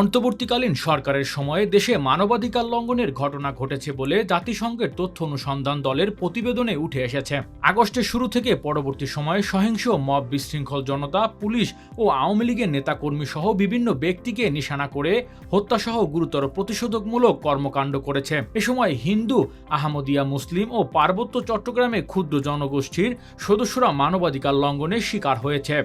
অন্তর্বর্তীকালীন সরকারের সময়ে দেশে মানবাধিকার লঙ্ঘনের ঘটনা ঘটেছে বলে জাতিসংঘের তথ্য অনুসন্ধান দলের প্রতিবেদনে উঠে এসেছে। আগস্টের শুরু থেকে পরবর্তী সময়ে সহিংস মব বিশৃঙ্খল জনতা, পুলিশ ও আওয়ামী লীগের নেতাকর্মী সহ বিভিন্ন ব্যক্তিকে নিশানা করে হত্যাসহ গুরুতর প্রতিশোধকমূলক কর্মকাণ্ড করেছে। এ সময় হিন্দু, আহমদিয়া মুসলিম ও পার্বত্য চট্টগ্রামে ক্ষুদ্র জনগোষ্ঠীর সদস্যরা মানবাধিকার লঙ্ঘনের শিকার হয়েছে।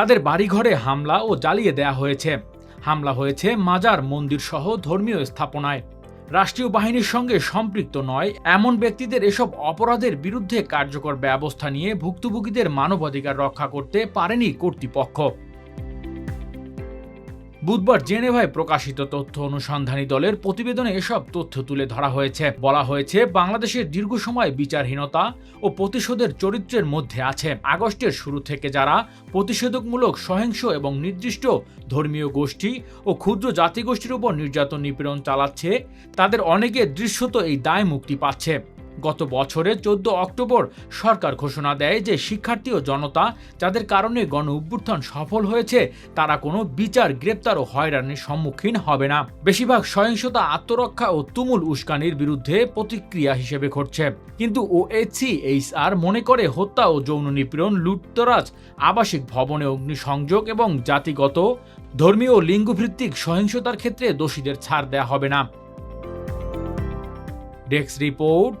তাদের বাড়িঘরে হামলা ও জ্বালিয়ে দেয়া হয়েছে। হামলা হয়েছে মাজার মন্দির সহ ধর্মীয় স্থাপনায়। রাষ্ট্রীয় বাহিনীর সঙ্গে সম্পৃক্ত নয় এমন ব্যক্তিদের এসব অপরাধের বিরুদ্ধে কার্যকর ব্যবস্থা নিয়ে ভুক্তভোগীদের মানবাধিকার রক্ষা করতে পারেনি কর্তৃপক্ষ। বুধবার জেনেভায় প্রকাশিত তথ্য অনুসন্ধানী দলের প্রতিবেদনে এসব তথ্য তুলে ধরা হয়েছে। বলা হয়েছে, বাংলাদেশের দীর্ঘ সময় বিচারহীনতা ও প্রতিশোধের চরিত্রের মধ্যে আছে। আগস্টের শুরু থেকে যারা প্রতিষেধকমূলক, সহিংস এবং নির্দিষ্ট ধর্মীয় গোষ্ঠী ও ক্ষুদ্র জাতিগোষ্ঠীর উপর নির্যাতন নিপীড়ন চালাচ্ছে, তাদের অনেকে দৃশ্যত এই দায় মুক্তি পাচ্ছে। গত বছরের চোদ্দ অক্টোবর সরকার ঘোষণা দেয় যে শিক্ষার্থী ও জনতা যাদের কারণে গণ অভ্যুত্থান সফল হয়েছে, তারা কোনো বিচার গ্রেপ্তার ও হয়রানির সম্মুখীন হবে না। বেশিরভাগ সহিংসতা, আত্মরক্ষা ও তুমুল উস্কানির বিরুদ্ধে প্রতিক্রিয়া হিসেবে ঘটছে। কিন্তু ওএইচসি এইচআর মনে করে হত্যা ও যৌন নিপীড়ন, লুটতরাজ, আবাসিক ভবনে অগ্নিসংযোগ এবং জাতিগত, ধর্মীয় ও লিঙ্গভিত্তিক সহিংসতার ক্ষেত্রে দোষীদের ছাড় দেয়া হবে না। Desk report